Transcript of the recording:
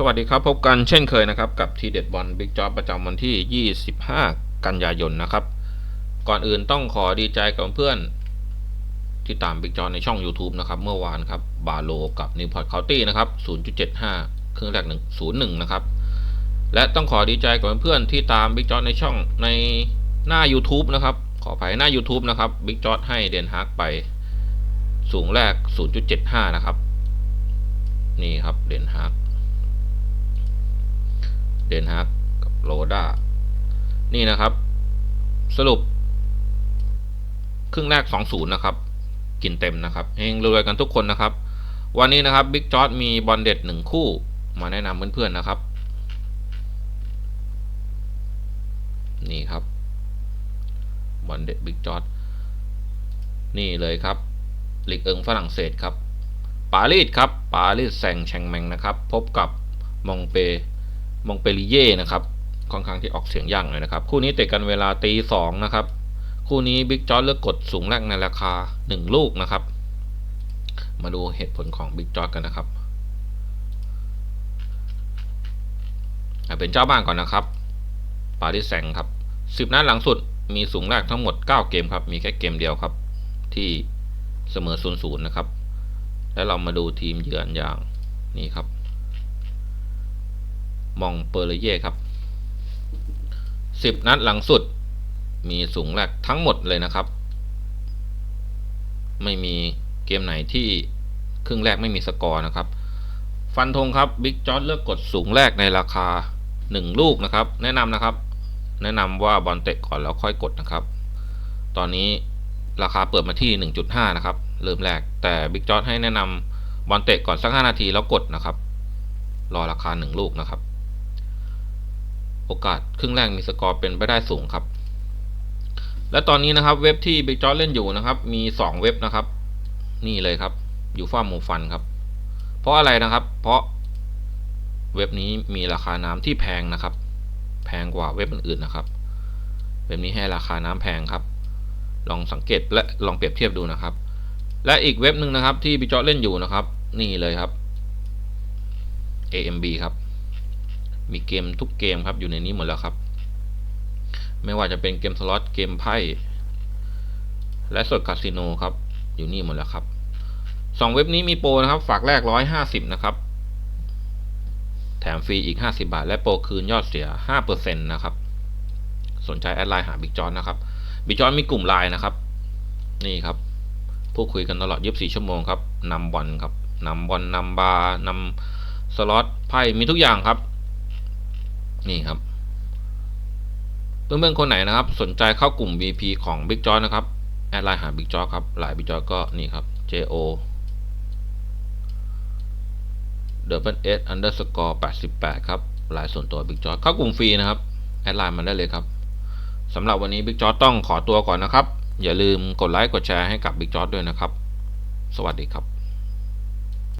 สวัสดีครับ พบกันเช่นเคยนะครับกับทีเด็ดบอลบิ๊กจ็อบประจำวันที่ 25 กันยายนนะครับ ก่อนอื่นต้องขอดีใจกับเพื่อนที่ตามบิ๊กจ็อในช่อง YouTube นะครับเมื่อวานครับบาโลกับนิวพอร์ตเคาน์ตี้นะครับ 0.75 เครื่องแรก 1 01 นะครับ และต้องขอดีใจกับเพื่อนที่ตามบิ๊กจ็อในช่องในหน้า YouTube นะครับ ขออภัยหน้า YouTube นะครับบิ๊กจ็อให้เดนฮาร์กไปสูงแรก 0.75 นะครับ นี่ครับเดนฮาร์ก เดนฮาร์กกับโรด้านี่นะครับ สรุป ครึ่งแรก 2-0 นะครับ กินเต็มนะครับเฮงรวยๆกันทุกคนนะครับ วันนี้นะครับบิ๊กจอร์ดมีบอลเด็ดหนึ่งคู่มาแนะนำเพื่อนๆนะครับ นี่ครับบอลเด็ดบิ๊กจอร์ดนี่เลยครับลีกเอิงฝรั่งเศสครับปารีสครับปารีสแซงแชงแมงนะครับ พบกับมองเป มงเปริเย่นะครับค่อนข้างที่ออกเสียงยากหน่อยนะครับ คู่นี้เตะกันเวลาตีสองนะครับ คู่นี้บิ๊กจอร์ดเลือกกดสูงแรกในราคา 1 ลูกนะครับ มาดูเหตุผลของบิ๊กจอร์ดกันนะครับอะเป็นเจ้าบ้านก่อนนะครับปารีสแซงครับ10นัดหลังสุดมีสูงแรกทั้งหมด 9 เกมครับ มีแค่เกมเดียวครับ ที่เสมอ0-0นะครับ แล้วเรามาดูทีมเยือนอย่างนี่ครับ มองเปอร์เลเย่ครับ 10 นัดหลังสุด มีสูงแรกทั้งหมดเลยนะครับ ไม่มีเกมไหนที่ครึ่งแรกไม่มีสกอร์นะครับ ฟันธงครับบิ๊กจอร์ดเลือกกดสูงแรกในราคา 1 ลูกนะครับ แนะนำนะครับ แนะนำว่าบอลเตะก่อนแล้วค่อยกดนะครับ ตอนนี้ราคาเปิดมาที่ 1.5 นะครับ เริ่มแรก แต่บิ๊กจอร์ดให้แนะนำบอลเตะก่อนสัก 5 นาทีแล้วกดนะครับ รอราคา 1 ลูกนะครับ โอกาสครึ่งแรกมีสกอร์เป็นไปได้สูงครับ และตอนนี้นะครับเว็บที่บิ๊กจอร์เล่นอยู่นะครับ มี 2 เว็บนะครับ นี่เลยครับอยู่ฟ้าหมูฟันครับ เพราะอะไรนะครับ เพราะเว็บนี้มีราคาน้ำที่แพงนะครับ แพงกว่าเว็บอื่นๆนะครับ เว็บนี้ให้ราคาน้ำแพงครับ ลองสังเกตและลองเปรียบเทียบดูนะครับ และอีกเว็บหนึ่งนะครับที่บิ๊กจอร์เล่นอยู่นะครับ นี่เลยครับ AMB ครับ มีเกมทุกเกมครับอยู่ในนี้หมดแล้วครับ ไม่ว่าจะเป็นเกมสล็อตเกมไพ่และสดคาสิโนครับ อยู่นี่หมดแล้วครับสองเว็บนี้มีโปรนะครับ ฝากแรกร้อยห้าสิบนะครับ แถมฟรีอีกห้าสิบาท และโปรคืนยอดเสียห้าเปอร์เซ็นต์นะครับ สนใจแอดไลน์หาบิ๊กจอนนะครับบิ๊กจอนมีกลุ่มไลน์นะครับ นี่ครับ พูดคุยกันตลอด24ชั่วโมงครับนำบอลครับนำบอลนำบาร์นำสล็อตไพ่มีทุกอย่างครับ นี่ครับเพื่อนๆคนไหนนะครับ สนใจเข้ากลุ่ม VP ของ Big j o นะครับ แอดไลน์หา Big j o ครับ หลาย Big j o ก็นี่ครับ JO double s underscore 88 ครับหลายส่วนตัว Big j o เข้ากลุ่มฟรีนะครับ แอดไลน์มาได้เลยครับสำหรับวันนี้ Big j o ต้องขอตัวก่อนนะครับ อย่าลืมกดไลค์กดแชร์ให้กับ Big j o ด้วยนะครับ สวัสดีครับ